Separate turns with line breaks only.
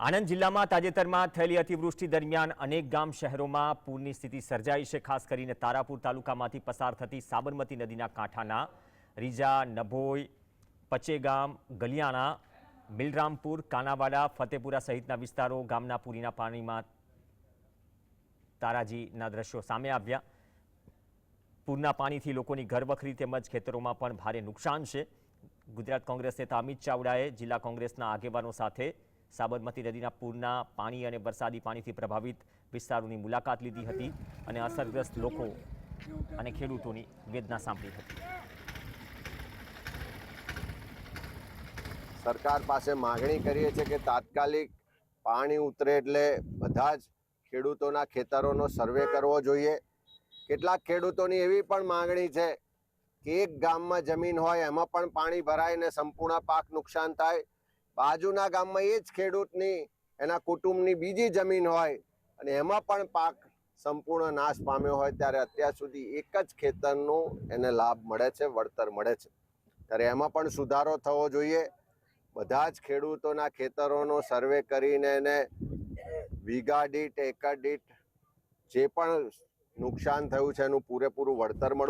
આણંદ જિલ્લામાં તાજેતરમાં થયેલી અતિવૃષ્ટિ દરમિયાન અનેક ગામ શહેરોમાં પૂરની સ્થિતિ સર્જાઈ છે. ખાસ કરીને તારાપુર તાલુકામાંથી પસાર થતી સાબરમતી નદીના કાંઠાના રીજા, નભોઈ, પચેગામ, ગલિયાણા મિલરામપુર કાનાવાડા, ફતેપુરા સહિતના વિસ્તારો ગામના પૂરીના પાણીમાં તારાજીના દ્રશ્યો સામે આવ્યા. પૂરના પાણીથી લોકોની ઘરવખરી તેમજ ખેતરોમાં પણ ભારે નુકસાન છે. ગુજરાત કોંગ્રેસ નેતા અમિત ચાવડાએ જિલ્લા કોંગ્રેસના આગેવાનો સાથે સાબરમતી નદીના પૂરના પાણી અને વરસાદી પાણીથી પ્રભાવિત વિસ્તારોની મુલાકાત લીધી હતી અને અસરગ્રસ્ત લોકો અને ખેડૂતોની વેદના સાંભળી હતી.
સરકાર પાસે માગણી કરીએ છીએ કે તાત્કાલિક પાણી ઉતરે એટલે બધા જ ખેડૂતોના ખેતરોનો સર્વે કરવો જોઈએ. કેટલાક ખેડૂતોની એવી પણ માગણી છે કે એક ગામમાં જમીન હોય, એમાં પણ પાણી ભરાય ને સંપૂર્ણ પાક નુકસાન થાય. બાજુના ગામમાં એ જ ખેડૂતની, એના કુટુંબની બીજી જમીન હોય અને એમાં પણ પાક સંપૂર્ણ નાશ પામ્યો હોય ત્યારે અત્યાર સુધી એક જ ખેતરનું એને લાભ મળે છે, વળતર મળે છે. ત્યારે એમાં પણ સુધારો થવો જોઈએ. બધા જ ખેડૂતોના ખેતરોનો સર્વે કરીને એને વીઘા દીઠ, એકર દીઠ જે પણ નુકસાન થયું છે એનું પૂરેપૂરું વળતર મળવું